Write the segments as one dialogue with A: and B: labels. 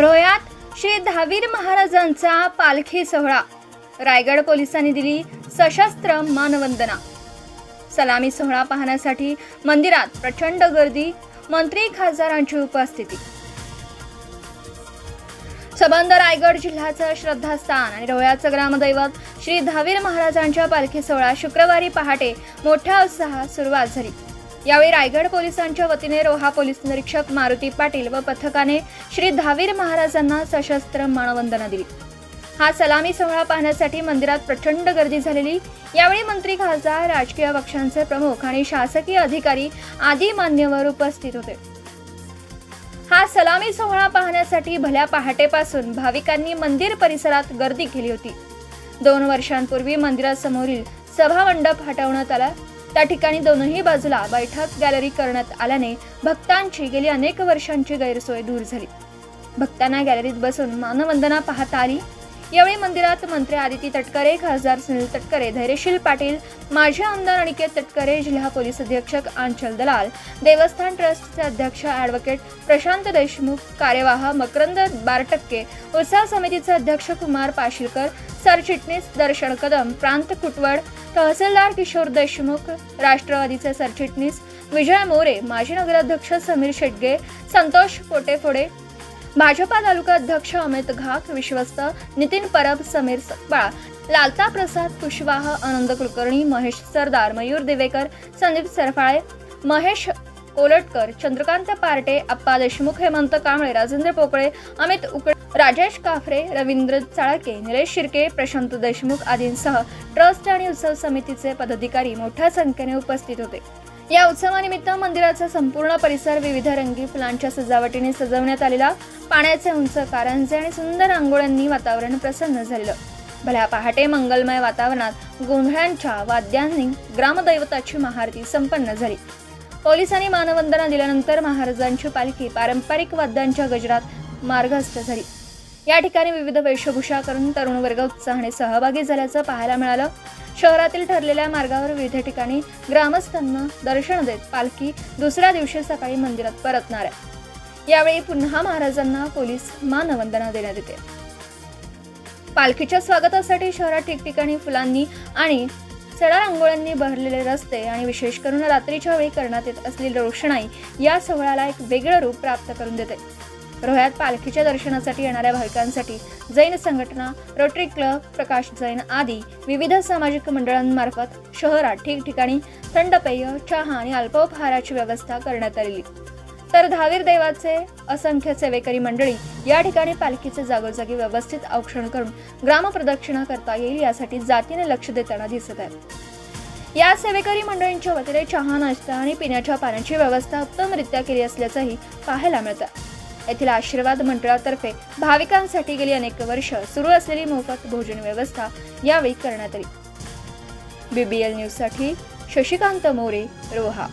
A: रोयात श्री दहावीर महाराजांचा पालखी सोहळा. रायगड पोलिसांनी दिली सशस्त्र मानवंदना. सलामी सोहळा पाहण्यासाठी मंदिरात प्रचंड गर्दी मंत्री खासदारांची उपस्थिती. सबंध रायगड जिल्ह्याचं श्रद्धास्थान आणि रोह्याचं ग्रामदैवत श्री धावीर महाराजांच्या पालखी सोहळा शुक्रवारी पहाटे मोठ्या उत्साहात सुरुवात झाली. यावेळी रायगड पोलिसांच्या वतीने रोहा पोलीस निरीक्षक मारुती पाटील व पथकाने श्री धावीर महाराजांना सशस्त्र मानवंदना दिली. हा सलामी सोहळा पाहण्यासाठी मंदिरात प्रचंड गर्दी झालेली. यावेळी मंत्री खासदार राजकीय पक्षांचे प्रमुख आणि शासकीय अधिकारी आदी मान्यवर उपस्थित होते. हा सलामी सोहळा पाहण्यासाठी भल्या पहाटेपासून भाविकांनी मंदिर परिसरात गर्दी केली होती. दोन वर्षांपूर्वी मंदिरासमोरील सभामंडप हटवण्यात आला. त्या ठिकाणी दोनही बाजूला बैठक गॅलरी करण्यात आल्याने भक्तांची गेली अनेक वर्षांची गैरसोय दूर झाली. भक्तांना गॅलरीत बसून मानवंदना पाहता आली. यावेळी मंदिरात मंत्री आदिती तटकरे खासदार सुनील तटकरे धैर्यशील पाटील माजी आमदार अनिकेत तटकरे जिल्हा पोलीस अधीक्षक आंचल दलाल देवस्थान ट्रस्टचे अध्यक्ष ॲडव्होकेट प्रशांत देशमुख कार्यवाह मकरंद बारटक्के उत्साह समितीचे अध्यक्ष कुमार पाशिलकर सरचिटणीस दर्शन कदम प्रांत कुटवड तहसीलदार किशोर देशमुख राष्ट्रवादीचे सरचिटणीस विजय मोरे माजी नगराध्यक्ष समीर शेटगे संतोष पोटेफोडे भाजपा तालुका अध्यक्ष अमित घाक विश्वस्त नितीन परब समीर सकबाळ लालता प्रसाद कुशवाह आनंद कुलकर्णी महेश सरदार मयूर दिवेकर संदीप सरफाळे महेश कोलटकर चंद्रकांत पार्टे अप्पा देशमुख हेमंत कांबळे राजेंद्र पोकळे अमित उकडे राजेश काफरे रवींद्र चाळके निलेश शिर्के प्रशांत देशमुख आदींसह ट्रस्ट आणि उत्सव समितीचे पदाधिकारी मोठ्या संख्येने उपस्थित होते. या उत्सवानिमित्त मंदिराचा संपूर्ण परिसर विविध रंगी फुलांच्या सजावटीने सजवण्यात आलेला पाण्याचे उंच कारंजे आणि सुंदर रांगोळ्यांनी वातावरण प्रसन्न झालेलं. भल्या पहाटे मंगलमय वातावरणात गोंधळांच्या वाद्यांनी ग्रामदैवताची महाआरती संपन्न झाली. पोलिसांनी मानवंदना दिल्यानंतर महाराजांची पालखी पारंपरिक वाद्यांच्या गजरात मार्गस्थ झाली. या ठिकाणी विविध वेशभूषा करून तरुण वर्ग उत्साहाने सहभागी झाल्याचं पाहायला मिळालं. शहरातील ठरलेल्या मार्गावर विविध ठिकाणी ग्रामस्थांना दर्शन देत पालखी दुसऱ्या दिवशी सकाळी मंदिरात परतणार आहे. यावेळी पुन्हा महाराजांना पोलीस मानवंदना देण्यात येते. पालखीच्या स्वागतासाठी शहरात ठिकठिकाणी फुलांनी आणि सडा रांगोळ्यांनी भरलेले रस्ते आणि विशेष करून रात्रीच्या वेळी करण्यात येत असलेली रोषणाई या सोहळ्याला एक वेगळं रूप प्राप्त करून देते. रोह्यात पालखीच्या दर्शनासाठी येणाऱ्या भाविकांसाठी जैन संघटना रोटरी क्लब प्रकाश जैन आदी विविध सामाजिक मंडळांमार्फत शहरात ठिकठिकाणी थंड पेय चहा आणि अल्पोपहाराची व्यवस्था करण्यात आलेली. तर धावीर देवाचे असंख्य सेवेकरी मंडळी या ठिकाणी पालखीचे जागोजागी व्यवस्थित औक्षण करून ग्रामप्रदक्षिणा करता येईल यासाठी जातीने लक्ष देताना दिसत आहे या सेवेकरी मंडळींच्या वतीने चहा नाश्ता आणि पिण्याच्या पाण्याची व्यवस्था उत्तमरित्या केली असल्याचंही पाहायला मिळतं. येथील आशीर्वाद मंडळातर्फे भाविकांसाठी गेली अनेक वर्ष सुरू असलेली मोफत भोजन व्यवस्था यावेळी करण्यात आली. बीबीएल न्यूजसाठी शशिकांत मोरे रोहा.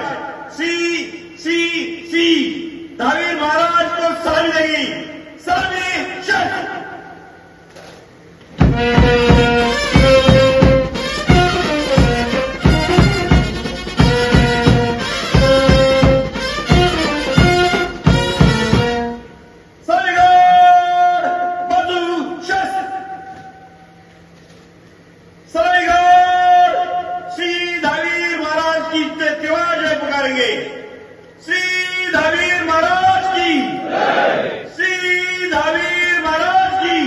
B: મહારાજ શ્રી શ્રી શ્રી ધવીર મહારાજ કો સર્વ નહીં સર્વે करेंगे श्री धावीर महाराज की. श्री धावीर महाराज की.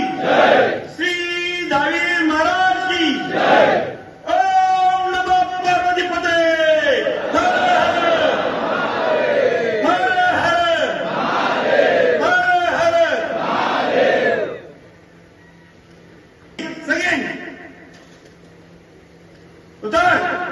B: श्री धावीर महाराज की. ओम नमो पार्वती पते. हर हर. हर हर. हर सगळे उतर.